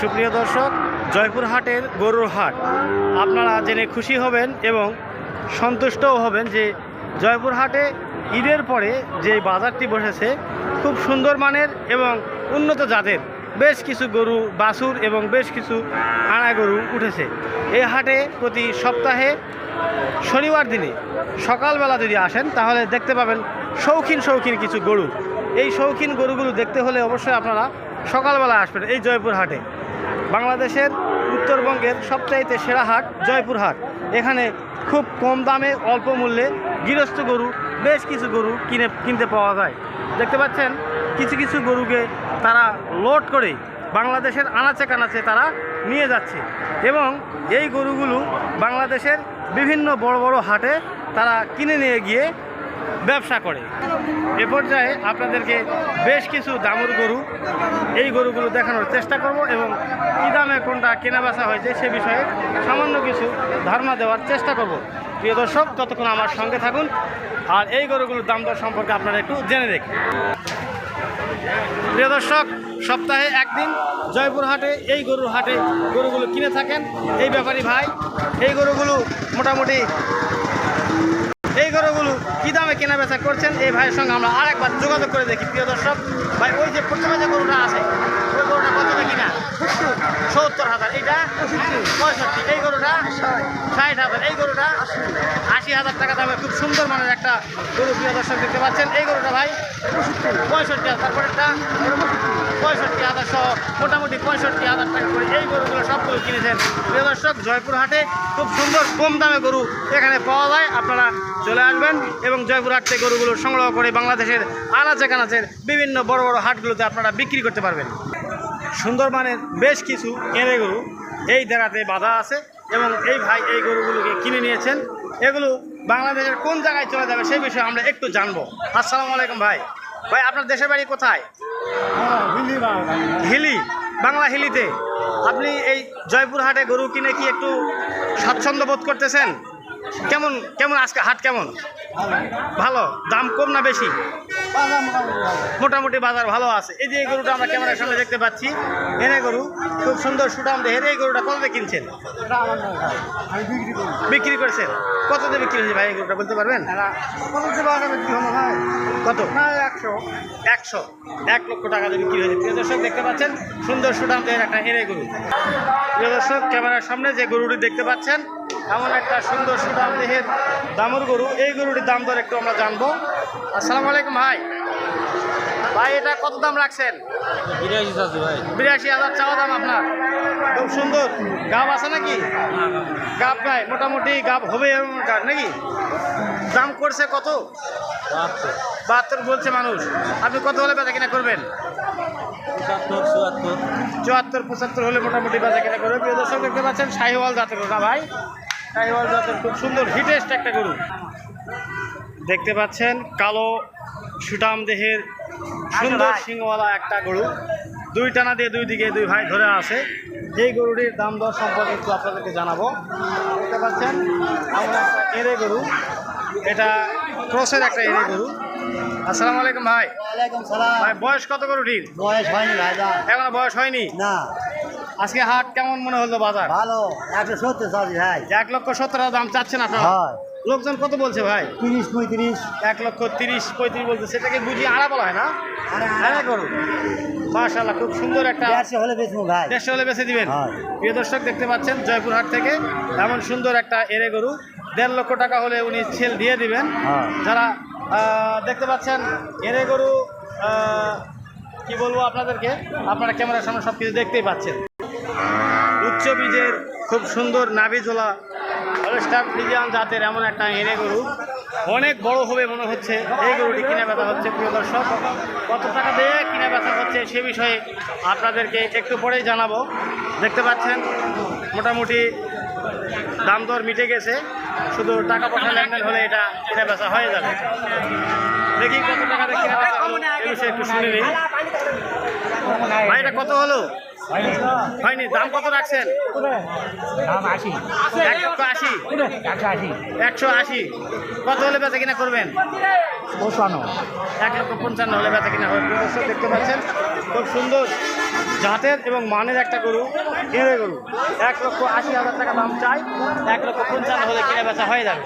সুপ্রিয় দর্শক, জয়পুরহাটের গরুর হাট। আপনারা জেনে খুশি হবেন এবং সন্তুষ্টও হবেন যে জয়পুরহাটে ঈদের পরে যে বাজারটি বসেছে, খুব সুন্দর মানের এবং উন্নত জাতের বেশ কিছু গরু, বাছুর এবং বেশ কিছু আনা গরু উঠেছে। এই হাটে প্রতি সপ্তাহে শনিবার দিনে সকালবেলা যদি আসেন, তাহলে দেখতে পাবেন শৌখিন শৌখিন কিছু গরু। এই শৌখিন গরুগুলো দেখতে হলে অবশ্যই আপনারা সকালবেলা আসবেন এই জয়পুর হাটে বাংলাদেশের উত্তরবঙ্গের সবচাইতে সেরা হাট জয়পুর হাট এখানে খুব কম দামে অল্প মূল্যে গৃহস্থ গরু, বেশ কিছু গরু কিনে, কিনতে পাওয়া যায়। দেখতে পাচ্ছেন, কিছু কিছু গরুকে তারা লোড করে বাংলাদেশের আনাচে কানাচে তারা নিয়ে যাচ্ছে। এবং এই গরুগুলো বাংলাদেশের বিভিন্ন বড় বড় হাটে তারা কিনে নিয়ে গিয়ে ব্যবসা করে। এ পর্যায়ে আপনাদেরকে বেশ কিছু দামুর গরু, এই গরুগুলো দেখানোর চেষ্টা করব এবং কী দামে কোনটা কেনা বেচা হয়েছে সে বিষয়ে সামান্য কিছু ধারণা দেওয়ার চেষ্টা করব। প্রিয় দর্শক, ততক্ষণ আমার সঙ্গে থাকুন। আর এই গরুগুলোর দাম দর সম্পর্কে আপনারা একটু জেনে দেখুন। প্রিয় দর্শক, সপ্তাহে একদিন জয়পুর হাটে এই গরুর হাটে গরুগুলো কিনে থাকেন। এই ব্যাপারী ভাই, এই গরুগুলো মোটামুটি এই গরুগুলো কী দামে কেনা বেচা করছেন? এই ভাইয়ের সঙ্গে আমরা আরেকবার যোগাযোগ করে দেখি, প্রিয় দর্শক। ভাই, ওই যে প্রথমে যে গরুটা আছে, ওই গরুটা কত দেখি কিনা? সত্তর হাজার। এইটা পঁয়ষট্টি। এই গরুটা? ষাট হাজার। এই গরুটা? আশি হাজার টাকা দামে খুব সুন্দর মানের একটা গরু প্রিয় দর্শক দেখতে পাচ্ছেন। এই গরুটা ভাই পঁয়ষট্টি হাজার তারপরেরটা পঁয়ষট্টি হাজার সহ মোটামুটি পঁয়ষট্টি হাজার টাকা করে এই গরুগুলো সবগুলো কিনেছেন। প্রিয় দর্শক জয়পুর হাটে খুব সুন্দর কম দামে গরু এখানে পাওয়া যায়। আপনারা চলে আসবেন এবং জয়পুর হাট থেকে গরুগুলো সংগ্রহ করে বাংলাদেশের আনাচে কানাচের বিভিন্ন বড় বড় হাটগুলোতে আপনারা বিক্রি করতে পারবেন। সুন্দর মানের বেশ কিছু এঁড়ে গরু এই দেড়াতে বাধা আছে। এবং এই ভাই এই গরুগুলোকে কিনে নিয়েছেন। এগুলো বাংলাদেশের কোন জায়গায় চলে যাবে সেই বিষয়ে আমরা একটু জানব। আসসালামু আলাইকুম ভাই। ভাই, আপনার দেশের বাড়ি কোথায়? হিলি, বাংলা হিলিতে। আপনি এই জয়পুর হাটে গরু কিনে কি একটু স্বাচ্ছন্দ্য বোধ করতেছেন? কেমন কেমন আজকে হাট কেমন? ভালো। দাম কম না বেশি? মোটামুটি বাজার ভালো আছে। এই যে এই গরুটা আমরা ক্যামেরার সামনে দেখতে পাচ্ছি। এনে গরু, খুব সুন্দর সুটাম দেহের এই গরুটা কত দিয়ে কিনছেন? বিক্রি করেছেন। কত দিয়ে বিক্রি হয়েছে ভাই এই গরুটা বলতে পারবেন? কত? একশো। একশো এক লক্ষ টাকা দিয়ে বিক্রি হয়েছে। প্রিয় দর্শক, দেখতে পাচ্ছেন, সুন্দর সুটাম দেহের একটা এনে গরু। প্রিয় দর্শক, ক্যামেরার সামনে যে গরুটি দেখতে পাচ্ছেন এমন একটা সুন্দর সুটাম দেহের দামুর গরু এই গরুটির দাম দর একটু আমরা জানব। আসসালামু আলাইকুম ভাই। ভাই এটা কত দাম রাখছেন? বিরাশি ভাই। বিরাশি হাজার চাওয়া দাম আপনার। খুব সুন্দর। গাব আছে নাকি? গাব নাই। মোটামুটি গাব হবে এরকম গাব নাকি? দাম করছে কত? বাহাত্তর বলছে মানুষ। আপনি কত হলে বেচা কিনা করবেন? চুয়াত্তর। চুয়াত্তর পঁচাত্তর হলে মোটামুটি বেচা কিনা করবেন প্রিয় দর্শক দেখতে পাচ্ছেন শাহিওয়াল জাতের না ভাই। শাহিওয়াল জাতের খুব সুন্দর হিটেস্ট একটা গরু। দেখতে পাচ্ছেন কালো সুটাম দেহের সুন্দর সিংওয়ালা একটা গরু। দুই টানা দিয়ে দুই দিকে দুই ভাই ধরে আছে। এই গরুটির দাম দর সম্পর্কে একটু আপনাদেরকে জানাব। দেখতে পাচ্ছেন আমরা একটা এড়ে গরু। এটা ক্রসের একটা এড়ে গরু। আসসালামু আলাইকুম ভাই। ওয়ালাইকুম সালাম। ভাই বয়স কত গরুটির বয়স হয়নি ভাইজান এখনও বয়স হয়নি? না। আজকে হাট কেমন মনে হলো বাজার? ভালো একশো সত্তর ভাই। এক লক্ষ সত্তর হাজার দাম চাচ্ছেন আপনারা? হয়। লোকজন কত বলছে ভাই? তিরিশ পঁয়ত্রিশ। এক লক্ষ তিরিশ পঁয়ত্রিশ বলছে। সেটাকে বুঝি আড়া বলা হয় না? আড়া করো মাশাল্লাহ খুব সুন্দর একটা দেড়শো হলে বেচবো ভাই। দেড়শো হলে বেছে দিবেন। হয়। প্রিয় দর্শক দেখতে পাচ্ছেন জয়পুরহাট থেকে এমন সুন্দর একটা এরে গরু। দেড় লক্ষ টাকা হলে উনি ছেল দিয়ে দিবেন। যারা দেখতে পাচ্ছেন এরে গরু কি বলব আপনাদেরকে? আপনারা ক্যামেরার সামনে সব কিছু দেখতেই পাচ্ছেন। উচ্চ বীজের খুব সুন্দর নাভিজোলা হলস্টার ফ্রিজিয়ান জাতের এমন একটা এরে গরু। অনেক বড় হবে মনে হচ্ছে, এই গরুটি কিনে বেচা হচ্ছে, প্রিয় দর্শক। কত টাকা দিয়ে কিনে বেচা হচ্ছে সে বিষয়ে আপনাদেরকে একটু পরেই জানাব। দেখতে পাচ্ছেন, মোটামুটি দাম দর মিটে গেছে। শুধু টাকা পয়সা লেনদেন হলে এটা কেনা বেচা হয়ে যাবে। দেখি কত টাকা দিয়ে কিনে বেচা হলো একটু শুনে নিই। ভাই এটা কত হলো? হয়নি দাম কত রাখছেন? একশো আশি। একশো আশি। কত হলে বেচা কিনা করবেন এক লক্ষ পঞ্চান্ন হলে বেচা কিনা হবে দেখতে পাচ্ছেন খুব সুন্দর জাতের এবং মানের একটা গরু কিনে গরু। এক লক্ষ আশি হাজার টাকা দাম চাই, এক লক্ষ পঞ্চান্ন হলে কিনে বেচা হয়ে যাবে।